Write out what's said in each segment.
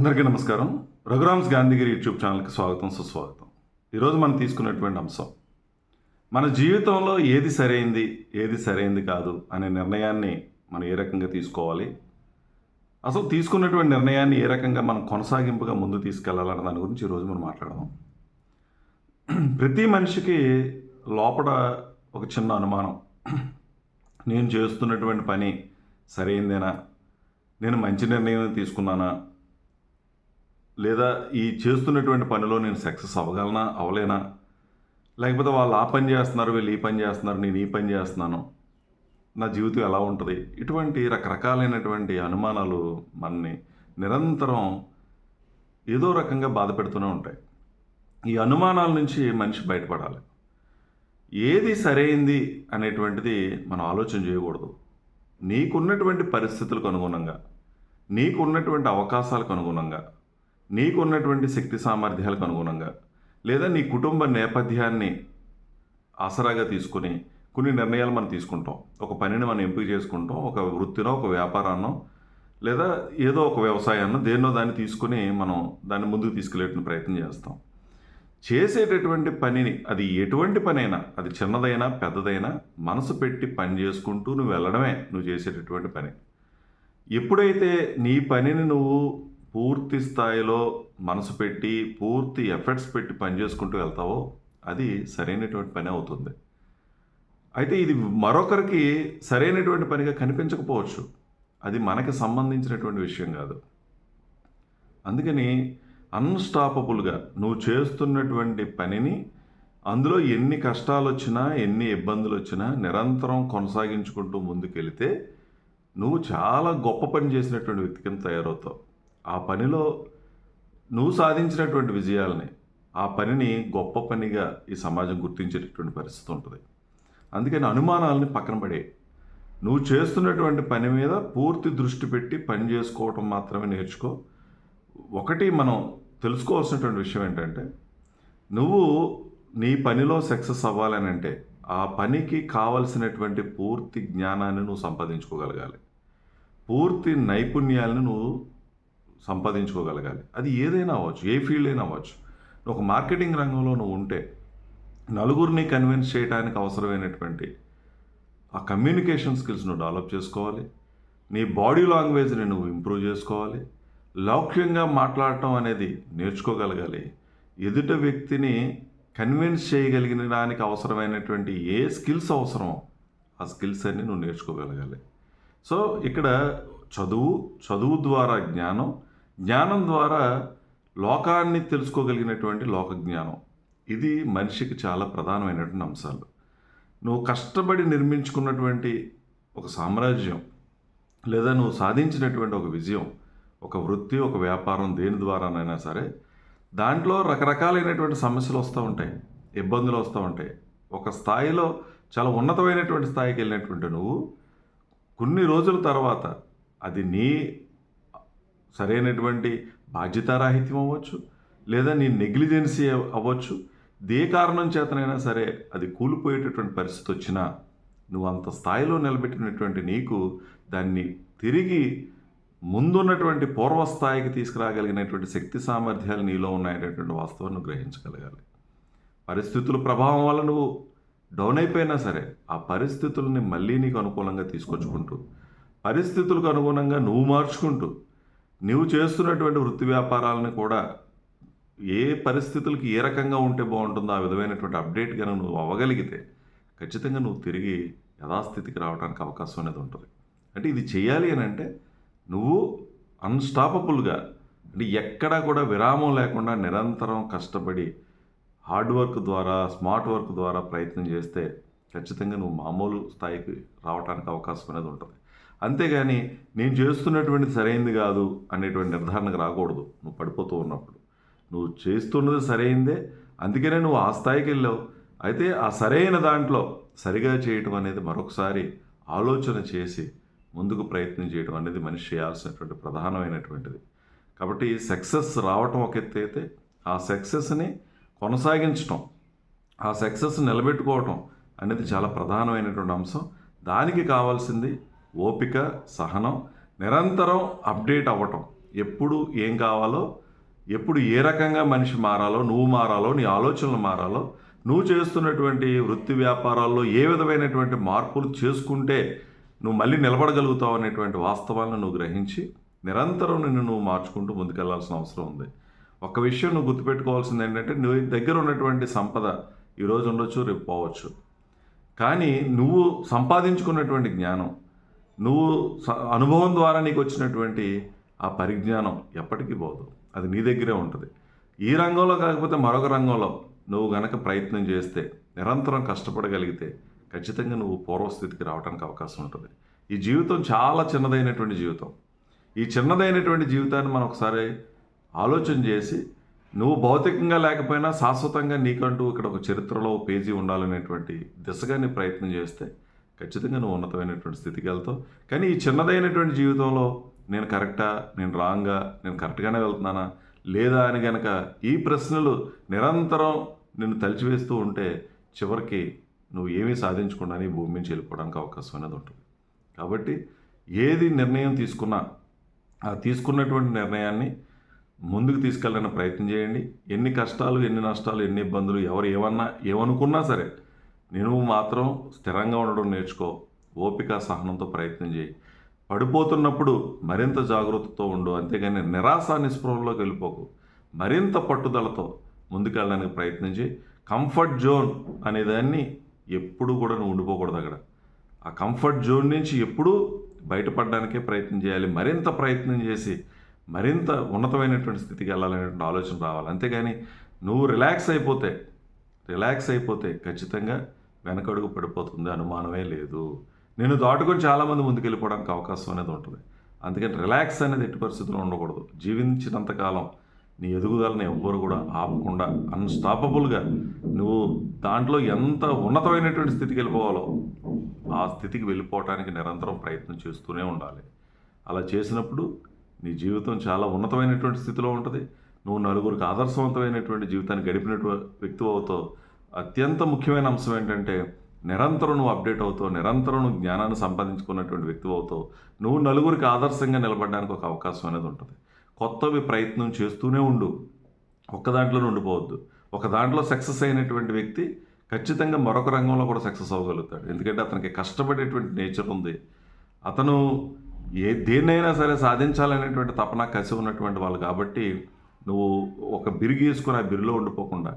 అందరికీ నమస్కారం. రఘురామ్స్ గాంధీగిరి యూట్యూబ్ ఛానల్కి స్వాగతం సుస్వాగతం. ఈరోజు మనం తీసుకున్నటువంటి అంశం మన జీవితంలో ఏది సరైంది ఏది సరైంది కాదు అనే నిర్ణయాన్ని మనం ఏ రకంగా తీసుకోవాలి? అసలు తీసుకున్నటువంటి నిర్ణయాన్ని ఏ రకంగా మనం కొనసాగింపుగా ముందు తీసుకెళ్ళాలన్న దాని గురించి ఈరోజు మనం మాట్లాడదాం. ప్రతి మనిషికి లోపల ఒక చిన్న అనుమానం. నేను చేస్తున్నటువంటి పని సరైందేనా? నేను మంచి నిర్ణయం తీసుకున్నానా? లేదా ఈ చేస్తున్నటువంటి పనిలో నేను సక్సెస్ అవ్వగలనా? అవ్వలేనా? లేకపోతే వాళ్ళు ఆ పని చేస్తున్నారు వీళ్ళు ఈ పని చేస్తున్నారు నేను ఈ పని చేస్తున్నాను. నా జీవితం ఎలా ఉంటుంది? ఇటువంటి రకరకాలైనటువంటి అనుమానాలు మనని నిరంతరం ఏదో రకంగా బాధ పెడుతూనే ఉంటాయి. ఈ అనుమానాల నుంచి మనిషి బయటపడాలి. ఏది సరైంది అనేటువంటిది మనం ఆలోచన చేయకూడదు. నీకున్నటువంటి పరిస్థితులకు అనుగుణంగా నీకున్నటువంటి అవకాశాలకు అనుగుణంగా నీకున్నటువంటి శక్తి సామర్థ్యాలకు అనుగుణంగా లేదా నీ కుటుంబ నేపథ్యాన్ని ఆసరాగా తీసుకుని కొన్ని నిర్ణయాలు మనం తీసుకుంటాం. ఒక పనిని మనం ఎంపిక చేసుకుంటాం. ఒక వృత్తినో ఒక వ్యాపారాన్నో లేదా ఏదో ఒక వ్యవసాయాన్నో దేన్నో దాన్ని తీసుకుని మనం దాన్ని ముందుకు తీసుకెళ్ళేటువంటి ప్రయత్నం చేస్తాం. చేసేటటువంటి పనిని అది ఎటువంటి పనైనా అది చిన్నదైనా పెద్దదైనా మనసు పెట్టి పని చేసుకుంటూ నువ్వు వెళ్ళడమే నువ్వు చేసేటటువంటి పని. ఎప్పుడైతే నీ పనిని నువ్వు పూర్తి స్థాయిలో మనసు పెట్టి పూర్తి ఎఫర్ట్స్ పెట్టి పని చేసుకుంటూ వెళ్తావో అది సరైనటువంటి పని అవుతుంది. అయితే ఇది మరొకరికి సరైనటువంటి పనిగా కనిపించకపోవచ్చు. అది మనకి సంబంధించినటువంటి విషయం కాదు. అందుకని అన్స్టాపబుల్గా నువ్వు చేస్తున్నటువంటి పనిని అందులో ఎన్ని కష్టాలు వచ్చినా ఎన్ని ఇబ్బందులు వచ్చినా నిరంతరం కొనసాగించుకుంటూ ముందుకెళితే నువ్వు చాలా గొప్ప పని చేసినటువంటి వ్యక్తి కింద తయారవుతావు. ఆ పనిలో నువ్వు సాధించినటువంటి విజయాలని ఆ పనిని గొప్ప పనిగా ఈ సమాజం గుర్తించేటటువంటి పరిస్థితి ఉంటుంది. అందుకని అనుమానాలని పక్కన పడే నువ్వు చేస్తున్నటువంటి పని మీద పూర్తి దృష్టి పెట్టి పని చేసుకోవటం మాత్రమే నేర్చుకో. ఒకటి మనం తెలుసుకోవాల్సినటువంటి విషయం ఏంటంటే నువ్వు నీ పనిలో సక్సెస్ అవ్వాలని అంటే ఆ పనికి కావలసినటువంటి పూర్తి జ్ఞానాన్ని నువ్వు సంపాదించుకోగలగాలి. పూర్తి నైపుణ్యాలను నువ్వు సంపాదించుకోగలగాలి. అది ఏదైనా అవ్వచ్చు ఏ ఫీల్డ్ అయినా అవ్వచ్చు. ఒక మార్కెటింగ్ రంగంలో నువ్వు ఉంటే నలుగురిని కన్విన్స్ చేయడానికి అవసరమైనటువంటి ఆ కమ్యూనికేషన్ స్కిల్స్ నువ్వు డెవలప్ చేసుకోవాలి. నీ బాడీ లాంగ్వేజ్ని నువ్వు ఇంప్రూవ్ చేసుకోవాలి. లౌక్యంగా మాట్లాడటం అనేది నేర్చుకోగలగాలి. ఎదుట వ్యక్తిని కన్విన్స్ చేయగలిగిన దానికి అవసరమైనటువంటి ఏ స్కిల్స్ అవసరమో ఆ స్కిల్స్ అన్ని నువ్వు నేర్చుకోగలగాలి. సో ఇక్కడ చదువు చదువు ద్వారా జ్ఞానం జ్ఞానం ద్వారా లోకాన్ని తెలుసుకోగలిగినటువంటి లోక జ్ఞానం ఇది మనిషికి చాలా ప్రధానమైనటువంటి అంశాలు. నువ్వు కష్టపడి నిర్మించుకున్నటువంటి ఒక సామ్రాజ్యం లేదా నువ్వు సాధించినటువంటి ఒక విజయం ఒక వృత్తి ఒక వ్యాపారం దేని ద్వారానైనా సరే దాంట్లో రకరకాలైనటువంటి సమస్యలు వస్తూ ఉంటాయి ఇబ్బందులు వస్తూ ఉంటాయి. ఒక స్థాయిలో చాలా ఉన్నతమైనటువంటి స్థాయికి వెళ్ళినటువంటి నువ్వు కొన్ని రోజుల తర్వాత అది నీ సరైనటువంటి బాధ్యతారాహిత్యం అవ్వచ్చు లేదా నీ నెగ్లిజెన్సీ అవ్వచ్చు. దే కారణం చేతనైనా సరే అది కూలిపోయేటటువంటి పరిస్థితి వచ్చినా నువ్వు అంత స్థాయిలో నిలబెట్టినటువంటి నీకు దాన్ని తిరిగి ముందున్నటువంటి పూర్వస్థాయికి తీసుకురాగలిగినటువంటి శక్తి సామర్థ్యాలు నీలో ఉన్నాయనేటువంటి వాస్తవాన్ని గ్రహించగలగాలి. పరిస్థితుల ప్రభావం వల్ల నువ్వు డౌన్ అయిపోయినా సరే ఆ పరిస్థితుల్ని మళ్ళీ నీకు అనుకూలంగా తీసుకొచ్చుకుంటూ పరిస్థితులకు అనుగుణంగా నువ్వు మార్చుకుంటూ నువ్వు చేస్తున్నటువంటి వృత్తి వ్యాపారాలను కూడా ఏ పరిస్థితులకి ఏ రకంగా ఉంటే బాగుంటుందో ఆ విధమైనటువంటి అప్డేట్ కనుక నువ్వు అవ్వగలిగితే ఖచ్చితంగా నువ్వు తిరిగి యథాస్థితికి రావడానికి అవకాశం అనేది ఉంటుంది. అంటే ఇది చేయాలి అని అంటే నువ్వు అన్స్టాపబుల్గా అంటే ఎక్కడా కూడా విరామం లేకుండా నిరంతరం కష్టపడి హార్డ్ వర్క్ ద్వారా స్మార్ట్ వర్క్ ద్వారా ప్రయత్నం చేస్తే ఖచ్చితంగా నువ్వు మామూలు స్థాయికి రావడానికి అవకాశం అనేది ఉంటుంది. అంతేగాని నేను చేస్తున్నటువంటి సరైంది కాదు అనేటువంటి నిర్ధారణకు రాకూడదు. నువ్వు పడిపోతూ ఉన్నప్పుడు. నువ్వు చేస్తున్నది సరైందే అందుకనే నువ్వు ఆ స్థాయికి వెళ్ళావు. అయితే ఆ సరైన దాంట్లో సరిగా చేయటం అనేది మరొకసారి ఆలోచన చేసి ముందుకు ప్రయత్నం చేయడం అనేది మనిషి చేయాల్సినటువంటి ప్రధానమైనటువంటిది. కాబట్టి సక్సెస్ రావటం ఒక ఎత్తు అయితే ఆ సక్సెస్ని కొనసాగించటం ఆ సక్సెస్ నిలబెట్టుకోవటం అనేది చాలా ప్రధానమైనటువంటి అంశం. దానికి కావాల్సింది ఓపిక సహనం నిరంతరం అప్డేట్ అవ్వటం. ఎప్పుడు ఏం కావాలో ఎప్పుడు ఏ రకంగా మనిషి మారాలో నువ్వు మారాలో నీ ఆలోచనలు మారాలో నువ్వు చేస్తున్నటువంటి వృత్తి వ్యాపారాల్లో ఏ విధమైనటువంటి మార్పులు చేసుకుంటే నువ్వు మళ్ళీ నిలబడగలుగుతావు అనేటువంటి వాస్తవాలను నువ్వు గ్రహించి నిరంతరం నిన్ను నువ్వు మార్చుకుంటూ ముందుకెళ్ళాల్సిన అవసరం ఉంది. ఒక విషయం నువ్వు గుర్తుపెట్టుకోవాల్సింది ఏంటంటే నువ్వు దగ్గర ఉన్నటువంటి సంపద ఈరోజు ఉండొచ్చు రేపు పోవచ్చు. కానీ నువ్వు సంపాదించుకున్నటువంటి జ్ఞానం నువ్వు స- అనుభవం ద్వారా నీకు వచ్చినటువంటి ఆ పరిజ్ఞానం ఎప్పటికీ పోదు. అది నీ దగ్గరే ఉంటుంది. ఈ రంగంలో కాకపోతే మరొక రంగంలో నువ్వు గనక ప్రయత్నం చేస్తే నిరంతరం కష్టపడగలిగితే ఖచ్చితంగా నువ్వు పూర్వస్థితికి రావడానికి అవకాశం ఉంటుంది. ఈ జీవితం చాలా చిన్నదైనటువంటి జీవితం. ఈ చిన్నదైనటువంటి జీవితాన్ని మనం ఒకసారి ఆలోచన చేసి నువ్వు భౌతికంగా లేకపోయినా శాశ్వతంగా నీకంటూ ఇక్కడ ఒక చరిత్రలో పేజీ ఉండాలనేటువంటి దిశగా నీ ప్రయత్నం చేస్తే ఖచ్చితంగా నువ్వు ఉన్నతమైనటువంటి స్థితికి వెళ్తావు. కానీ ఈ చిన్నదైనటువంటి జీవితంలో నేను కరెక్టా? నేను రాంగా? నేను కరెక్ట్గానే వెళ్తున్నానా? లేదా అని గనక ఈ ప్రశ్నలు నిరంతరం నిన్ను తలిచివేస్తూ ఉంటే చివరికి నువ్వు ఏమీ సాధించకుండా ఈ భూమి నుంచి వెళ్ళిపోవడానికి అవకాశం అనేది ఉంటుంది. కాబట్టి ఏది నిర్ణయం తీసుకున్నా ఆ తీసుకున్నటువంటి నిర్ణయాన్ని ముందుకు తీసుకెళ్ళడానికి ప్రయత్నం చేయండి. ఎన్ని కష్టాలు ఎన్ని నష్టాలు ఎన్ని ఇబ్బందులు ఎవరు ఏమన్నా ఏమనుకున్నా సరే నేను మాత్రం స్థిరంగా ఉండడం నేర్చుకో. ఓపిక సహనంతో ప్రయత్నం చేయి. పడిపోతున్నప్పుడు మరింత జాగ్రత్తతో ఉండు. అంతేగాని నిరాశ నిస్పృహంలోకి వెళ్ళిపోకు. మరింత పట్టుదలతో ముందుకెళ్ళడానికి ప్రయత్నం చేయి. కంఫర్ట్ జోన్ అనేదాన్ని ఎప్పుడు కూడా నువ్వు ఉండిపోకూడదు అక్కడ. ఆ కంఫర్ట్ జోన్ నుంచి ఎప్పుడూ బయటపడడానికే ప్రయత్నం చేయాలి. మరింత ప్రయత్నం చేసి మరింత ఉన్నతమైనటువంటి స్థితికి వెళ్ళాలనేటువంటి ఆలోచన రావాలి. అంతేగాని నువ్వు రిలాక్స్ అయిపోతే రిలాక్స్ అయిపోతే ఖచ్చితంగా వెనకడుగు పడిపోతుంది అనుమానమే లేదు. నేను దాటుకొని చాలామంది ముందుకెళ్ళిపోవడానికి అవకాశం అనేది ఉంటుంది. అందుకని రిలాక్స్ అనేది ఎట్టి పరిస్థితుల్లో ఉండకూడదు. జీవించినంతకాలం నీ ఎదుగుదలని ఎవ్వరు కూడా ఆపకుండా అన్స్టాపబుల్గా నువ్వు దాంట్లో ఎంత ఉన్నతమైనటువంటి స్థితికి వెళ్ళిపోవాలో ఆ స్థితికి వెళ్ళిపోవటానికి నిరంతరం ప్రయత్నం చేస్తూనే ఉండాలి. అలా చేసినప్పుడు నీ జీవితం చాలా ఉన్నతమైనటువంటి స్థితిలో ఉంటుంది. నువ్వు నలుగురికి ఆదర్శవంతమైనటువంటి జీవితాన్ని గడిపినటువంటి వ్యక్తి అవుతావు అత్యంత ముఖ్యమైన అంశం ఏంటంటే నిరంతరం నువ్వు అప్డేట్ అవుతావు నిరంతరం నువ్వు జ్ఞానాన్ని సంపాదించుకున్నటువంటి వ్యక్తి అవుతావు నువ్వు నలుగురికి ఆదర్శంగా నిలబడడానికి ఒక అవకాశం అనేది ఉంటుంది. కొత్తవి ప్రయత్నం చేస్తూనే ఉండు. ఒక్క దాంట్లోనే ఉండిపోవద్దు. ఒక దాంట్లో సక్సెస్ అయినటువంటి వ్యక్తి ఖచ్చితంగా మరొక రంగంలో కూడా సక్సెస్ అవ్వగలుగుతాడు. ఎందుకంటే అతనికి కష్టపడేటువంటి నేచర్ ఉంది. అతను ఏ దేన్నైనా సరే సాధించాలనేటువంటి తపన కసి ఉన్నటువంటి వాళ్ళు కాబట్టి నువ్వు ఒక బిరుగు వేసుకుని ఆ బిరులో ఉండిపోకుండా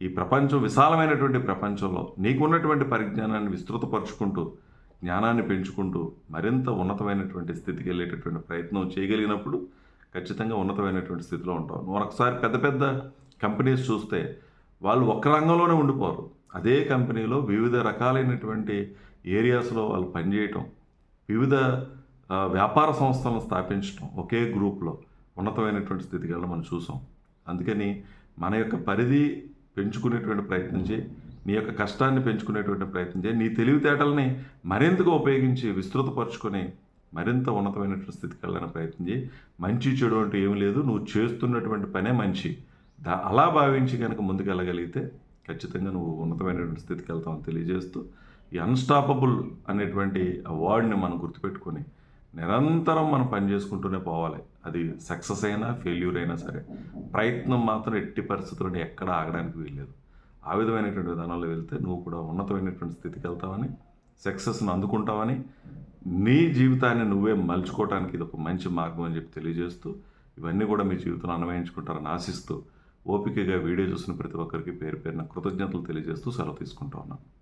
ఈ ప్రపంచం విశాలమైనటువంటి ప్రపంచంలో నీకున్నటువంటి పరిజ్ఞానాన్ని విస్తృతపరుచుకుంటూ జ్ఞానాన్ని పెంచుకుంటూ మరింత ఉన్నతమైనటువంటి స్థితికి వెళ్ళేటటువంటి ప్రయత్నం చేయగలిగినప్పుడు ఖచ్చితంగా ఉన్నతమైనటువంటి స్థితిలో ఉంటావు. నువ్వు ఒకసారి పెద్ద పెద్ద కంపెనీస్ చూస్తే వాళ్ళు ఒక్క రంగంలోనే ఉండిపోరు. అదే కంపెనీలో వివిధ రకాలైనటువంటి ఏరియాస్లో వాళ్ళు పనిచేయటం వివిధ వ్యాపార సంస్థలను స్థాపించడం ఒకే గ్రూప్లో ఉన్నతమైనటువంటి స్థితికి వెళ్ళడం మనం చూసాం. అందుకని మన యొక్క పరిధి పెంచుకునేటువంటి ప్రయత్నం చేయి. నీ యొక్క కష్టాన్ని పెంచుకునేటువంటి ప్రయత్నం చేయి. నీ తెలివితేటల్ని మరింతగా ఉపయోగించి విస్తృతపరచుకొని మరింత ఉన్నతమైనటువంటి స్థితికి వెళ్ళడానికి ప్రయత్నం చేయి. మంచి చెడు అంటూ ఏమీ లేదు. నువ్వు చేస్తున్నటువంటి పనే మంచి. దా అలా భావించి కనుక ముందుకు వెళ్ళగలిగితే ఖచ్చితంగా నువ్వు ఉన్నతమైనటువంటి స్థితికి వెళ్తామని తెలియజేస్తూ ఈ అన్స్టాపబుల్ అనేటువంటి అవార్డుని మనం గుర్తుపెట్టుకొని నిరంతరం మనం పని చేసుకుంటూనే పోవాలి. అది సక్సెస్ అయినా ఫెయిల్యూర్ అయినా సరే. ప్రయత్నం మాత్రం ఎట్టి పరిస్థితుల్లో ఎక్కడ ఆగడానికి వీల్లేదు. ఆ విధమైనటువంటి విధానంలో వెళ్తే నువ్వు కూడా ఉన్నతమైనటువంటి స్థితికి వెళ్తావని సక్సెస్ను అందుకుంటావని నీ జీవితాన్ని నువ్వే మలుచుకోవడానికి ఇది ఒక మంచి మార్గం అని చెప్పి తెలియజేస్తూ ఇవన్నీ కూడా మీ జీవితంలో అన్వయించుకుంటారని ఆశిస్తూ ఓపికగా వీడియో చూసిన ప్రతి ఒక్కరికి పేరు పేరున కృతజ్ఞతలు తెలియజేస్తూ సెలవు తీసుకుంటా ఉన్నాను.